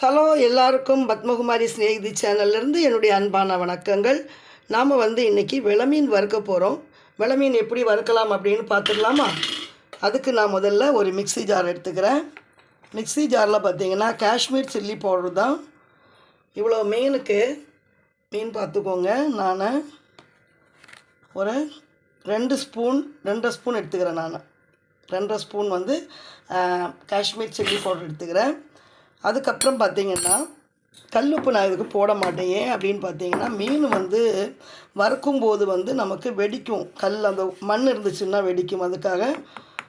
Hello எல்லாருக்கும் பத்மகுமாரி ஸ்நேகிதி சேனல்லேருந்து என்னுடைய அன்பான வணக்கங்கள். நாம் வந்து இன்றைக்கி விளமீன் வறுக்க போகிறோம் விளமீன் எப்படி வறுக்கலாம் அப்படின்னு பார்த்துடலாமா? அதுக்கு நான் முதல்ல ஒரு மிக்ஸி ஜார் எடுத்துக்கிறேன். மிக்ஸி ஜாரில் பார்த்தீங்கன்னா காஷ்மீர் சில்லி பவுடர் தான் இவ்வளோ மீனுக்கு மீன் பார்த்துக்கோங்க. நான் ஒரு ரெண்டு ஸ்பூன் ரெண்டரை ஸ்பூன் எடுத்துக்கிறேன் நான். ரெண்டரை ஸ்பூன் வந்து காஷ்மீர் சில்லி பவுடர் எடுத்துக்கிறேன். அதுக்கப்புறம் பார்த்திங்கன்னா கல் உப்பு நான் இதுக்கு போட மாட்டேன். ஏன் அப்படின்னு பார்த்தீங்கன்னா மீன் வந்து வறுக்கும் போது வந்து நமக்கு வெடிக்கும். கல் அந்த மண் இருந்துச்சுன்னா வெடிக்கும். அதுக்காக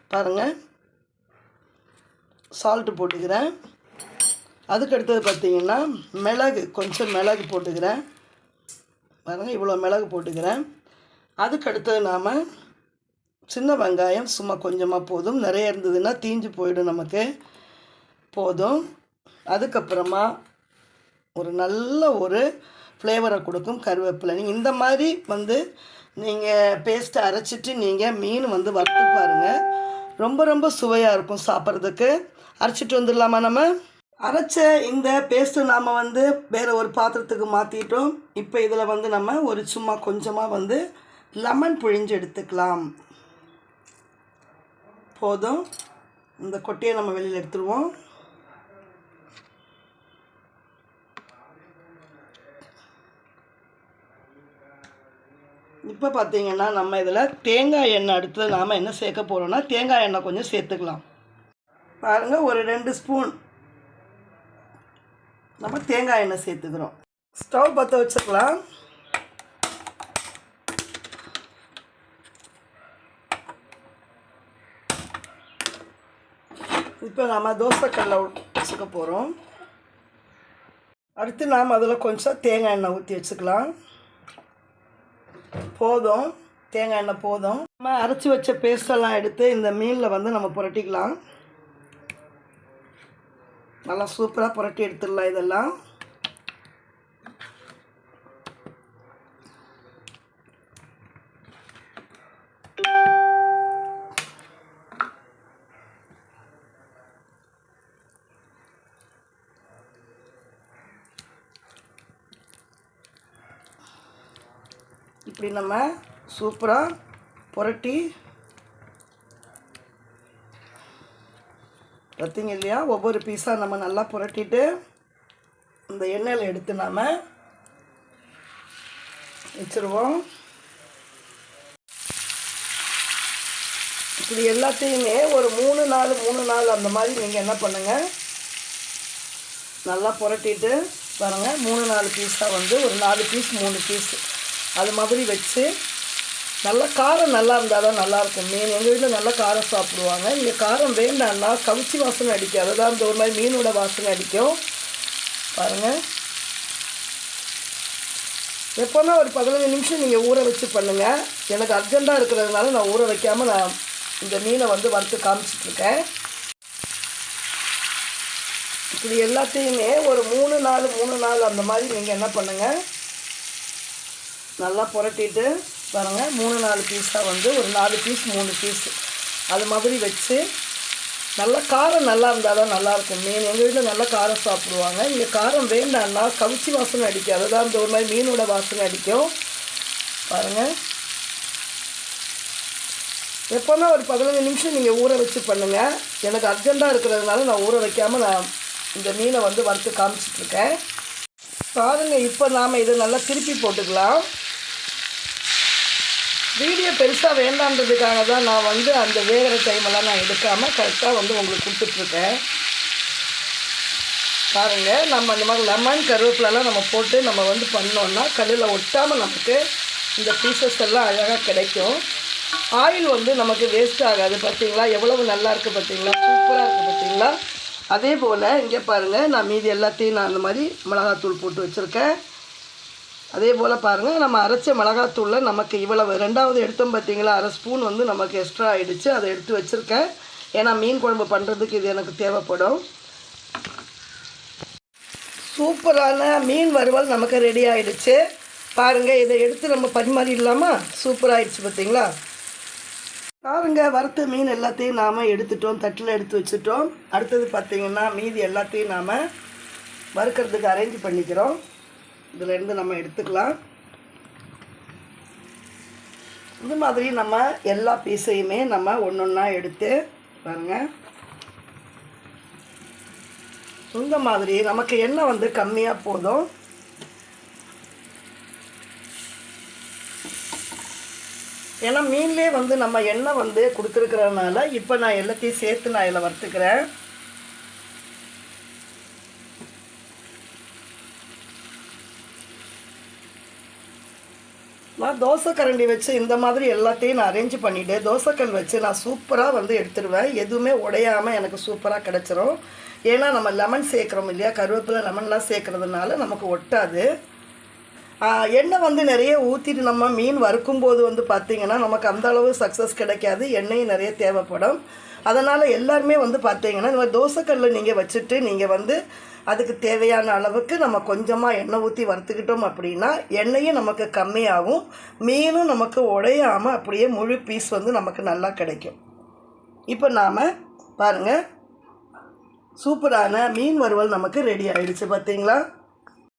பாருங்கள் சால்ட்டு போட்டுக்கிறேன். அதுக்கு அடுத்தது பார்த்தீங்கன்னா மிளகு கொஞ்சம் மிளகு போட்டுக்கிறேன். பாருங்கள் இவ்வளோ மிளகு போட்டுக்கிறேன். அதுக்கு அடுத்தது நாம் சின்ன வெங்காயம் சும்மா கொஞ்சமாக போதும். நிறைய இருந்ததுன்னா தீஞ்சு போயிடும் நமக்கு. போதும். அதுக்கப்புறமா ஒரு நல்ல ஒரு ஃப்ளேவரை கொடுக்கும் கருவேப்பிலை. நீங்கள் இந்த மாதிரி வந்து நீங்கள் பேஸ்ட்டை அரைச்சிட்டு நீங்கள் மீன் வந்து வறுத்து பாருங்கள் ரொம்ப ரொம்ப சுவையாக இருக்கும் சாப்பிட்றதுக்கு. அரைச்சிட்டு வந்துடலாமா நம்ம? அரைச்ச இந்த பேஸ்ட்டு நாம் வந்து வேறு ஒரு பாத்திரத்துக்கு மாற்றிட்டோம் இப்போ இதில் வந்து நம்ம ஒரு சும்மா கொஞ்சமாக வந்து லெமன் புழிஞ்சு எடுத்துக்கலாம். போதும். இந்த கொட்டையை நம்ம வெளியில் எடுத்துருவோம். இப்போ பார்த்தீங்கன்னா நம்ம இதில் தேங்காய் எண்ணெய் அடுத்தது நாம் என்ன சேர்க்க போகிறோன்னா தேங்காய் எண்ணெய் கொஞ்சம் சேர்த்துக்கலாம். பாருங்கள் ஒரு ரெண்டு ஸ்பூன் நம்ம தேங்காய் எண்ணெய் சேர்த்துக்கிறோம். ஸ்டவ் பற்ற வச்சுக்கலாம். இப்போ நாம் தோசைக்கல்ல வச்சுக்க போகிறோம் அடுத்து நாம் அதில் கொஞ்சம் தேங்காய் எண்ணெய் ஊற்றி வச்சுக்கலாம். போதும். தேங்காய் எண்ணெய் போதும். நம்ம அரைச்சி வச்ச பேஸ்டெல்லாம் எடுத்து இந்த மீனில் வந்து நம்ம புரட்டிக்கலாம். நல்லா சூப்பராக புரட்டி எடுத்துடலாம் இதெல்லாம். இப்படி நம்ம சூப்பராக புரட்டி பார்த்தீங்க இல்லையா? ஒவ்வொரு பீஸாக நம்ம நல்லா புரட்டிட்டு இந்த எண்ணெயில் எடுத்து நாம் வச்சுருவோம். இப்படி எல்லாத்தையுமே ஒரு மூணு நாள் மூணு நாள் அந்த மாதிரி நீங்கள் என்ன பண்ணுங்கள் நல்லா புரட்டிட்டு பாருங்கள் மூணு நாலு பீஸாக வந்து ஒரு நாலு பீஸ் மூணு பீஸ் அது மாதிரி வச்சு நல்ல காரம் நல்லா இருந்தால் தான் நல்லாயிருக்கும் மீன் எங்கள் வீட்டில் நல்ல காரம் சாப்பிடுவாங்க. இங்கே காரம் வேண்டாம்னா கவிச்சி வாசனை அடிக்கும். அதுதான் இந்த ஒரு மாதிரி மீனோட வாசனை அடிக்கும். பாருங்கள் எப்போனா ஒரு பதினஞ்சு நிமிஷம் நீங்கள் ஊற வச்சு பண்ணுங்கள் எனக்கு அர்ஜெண்ட்டாக இருக்கிறதுனால நான் ஊற வைக்காமல் நான் இந்த மீனை வந்து வறுத்து காமிச்சிட்ருக்கேன். இப்படி எல்லாத்தையுமே ஒரு மூணு நாள் மூணு நாள் அந்த மாதிரி நீங்கள் என்ன பண்ணுங்கள் நல்லா புரட்டிட்டு பாருங்கள் மூணு நாலு பீஸாக வந்து ஒரு நாலு பீஸ் மூணு பீஸ் அது மாதிரி வச்சு நல்லா காரம் நல்லா இருந்தால் தான் நல்லாயிருக்கும் மீன் எங்கள் வீட்டில் நல்லா காரம் சாப்பிடுவாங்க. இங்கே காரம் வேண்டாம்னா கவிச்சி வாசனை அடிக்கும் அதுதான் இந்த ஒரு மாதிரி மீனோட வாசனை அடிக்கும். பாருங்கள் எப்போவுமே ஒரு பதினஞ்சு நிமிஷம் நீங்கள் ஊற வச்சு பண்ணுங்கள் எனக்கு அர்ஜெண்ட்டாக இருக்கிறதுனால நான் ஊற வைக்காமல் நான் இந்த மீனை வந்து வறுத்து காமிச்சிட்ருக்கேன் பாருங்கள் இப்போ நாம் இதை நல்லா திருப்பி போட்டுக்கலாம். வீடியோ பெருசாக வேண்டான்றதுக்காக தான் நான் வந்து அந்த வேகிற டைமெல்லாம் நான் எடுக்காமல் கரெக்டாக வந்து உங்களுக்கு கொடுத்துட்ருக்கேன். பாருங்கள் நம்ம அந்த மாதிரி லெமன் கருவேப்பிலலாம் நம்ம போட்டு நம்ம வந்து பண்ணோன்னா கல்லில் ஒட்டாமல் நமக்கு இந்த பீசஸ் எல்லாம் அழகாக கிடைக்கும். ஆயில் வந்து நமக்கு வேஸ்ட் ஆகாது. பார்த்தீங்களா எவ்வளவு நல்லா இருக்குது பார்த்தீங்களா சூப்பராக இருக்குது பார்த்தீங்களா அதே போல் இங்கே பாருங்கள் நான் மீதி எல்லாத்தையும் நான் அந்த மாதிரி மிளகாத்தூள் போட்டு வச்சுருக்கேன். அதே போல் பாருங்கள் நம்ம அரைச்ச மிளகாத்தூளில் நமக்கு இவ்வளவு ரெண்டாவது எடுத்தோம் பார்த்தீங்களா அரை ஸ்பூன் வந்து நமக்கு எக்ஸ்ட்ரா ஆகிடுச்சு அதை எடுத்து வச்சுருக்கேன். ஏன்னா மீன் குழம்பு பண்ணுறதுக்கு இது எனக்கு தேவைப்படும். சூப்பரான மீன் வறுவல் நமக்கு ரெடி ஆகிடுச்சு பாருங்கள் இதை எடுத்து நம்ம பரிமாறி பரிமாறிடலாமா சூப்பராகிடுச்சு பார்த்தீங்களா பாருங்க வறுத்த மீன் எல்லாத்தையும் நாம் எடுத்துட்டோம் தட்டில் எடுத்து வச்சுட்டோம். அடுத்தது பார்த்திங்கன்னா மீதி எல்லாத்தையும் நாம் வறுக்கிறதுக்கு அரேஞ்ச் பண்ணிக்கிறோம். இதிலேருந்து நம்ம எடுத்துக்கலாம். இந்த மாதிரி நம்ம எல்லா பீஸையுமே நம்ம ஒன்று ஒன்றா எடுத்து பாருங்கள் இந்த மாதிரி நமக்கு எண்ணெய் வந்து கம்மியாக போதும். ஏன்னா மீன்லேயே வந்து நம்ம எண்ணெய் வந்து கொடுத்துருக்கறதுனால இப்போ நான் எல்லாத்தையும் சேர்த்து நான் இதில் வறுத்துக்கிறேன். நான் தோசை கரண்டி வச்சு இந்த மாதிரி எல்லாத்தையும் நான் அரேஞ்ச் பண்ணிவிட்டு தோசைக்கல் வச்சு நான் சூப்பராக வந்து எடுத்துருவேன். எதுவுமே உடையாமல் எனக்கு சூப்பராக கிடச்சிரும். ஏன்னா நம்ம லெமன் சேர்க்குறோம் இல்லையா? கருவேப்பிலை லெமன்லாம் சேர்க்குறதுனால நமக்கு ஒட்டாது. எண்ணெய் வந்து நிறைய ஊற்றிட்டு நம்ம மீன் வறுக்கும்போது வந்து பார்த்திங்கன்னா நமக்கு அந்த அளவு சக்ஸஸ் கிடைக்காது. எண்ணெயும் நிறைய தேவைப்படும். அதனால் எல்லாருமே வந்து பார்த்திங்கன்னா இந்த மாதிரி தோசைக்கல்லில் நீங்கள் வச்சுட்டு நீங்கள் வந்து அதுக்கு தேவையான அளவுக்கு நம்ம கொஞ்சமாக எண்ணெய் ஊற்றி வறுத்துக்கிட்டோம் அப்படின்னா எண்ணெயும் நமக்கு கம்மியாகும். மீனும் நமக்கு உடையாமல் அப்படியே முழு பீஸ் வந்து நமக்கு நல்லா கிடைக்கும். இப்போ நாம் பாருங்கள் சூப்பரான மீன் வறுவல் நமக்கு ரெடி ஆகிடுச்சு பார்த்தீங்களா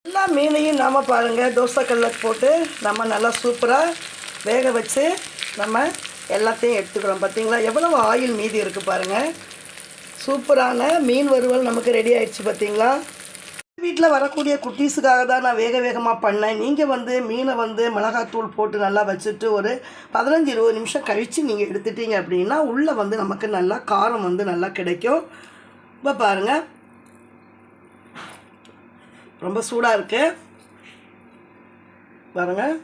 எல்லா மீனையும் நாம் பாருங்கள் தோசைக்கல்ல போட்டு நம்ம நல்லா சூப்பராக வேக வச்சு நம்ம எல்லாத்தையும் எடுத்துக்கிறோம் பார்த்தீங்களா எவ்வளவு ஆயில் மீதி இருக்குது பாருங்கள் சூப்பரான மீன் வறுவல் நமக்கு ரெடி ஆயிடுச்சு பார்த்தீங்களா வீட்டில் வரக்கூடிய குட்டீஸுக்காக தான் நான் வேக வேகமாக பண்ணேன். நீங்கள் வந்து மீனை வந்து மிளகாத்தூள் போட்டு நல்லா வச்சுட்டு ஒரு பதினஞ்சு இருபது நிமிஷம் கழித்து நீங்கள் எடுத்துட்டீங்க அப்படின்னா உள்ளே வந்து நமக்கு நல்லா காரம் வந்து நல்லா கிடைக்கும். இப்போ பாருங்கள் ரொம்ப சூடாக இருக்குது பாருங்கள்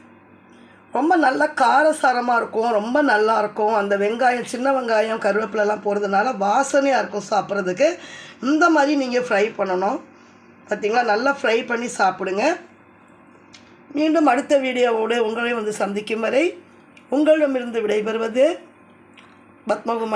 ரொம்ப நல்லா காரசாரமாக இருக்கும் ரொம்ப நல்லா இருக்கும். அந்த வெங்காயம் சின்ன வெங்காயம் கருவேப்பிலலாம் போடுறதுனால வாசனையாக இருக்கும் சாப்பிட்றதுக்கு. இந்த மாதிரி நீங்கள் ஃப்ரை பண்ணணும். பார்த்தீங்களா நல்லா ஃப்ரை பண்ணி சாப்பிடுங்க. மீண்டும் அடுத்த வீடியோவோடு உங்களை வந்து சந்திக்கும் வரை உங்களிடமிருந்து விடைபெறுவது பத்மகுமார்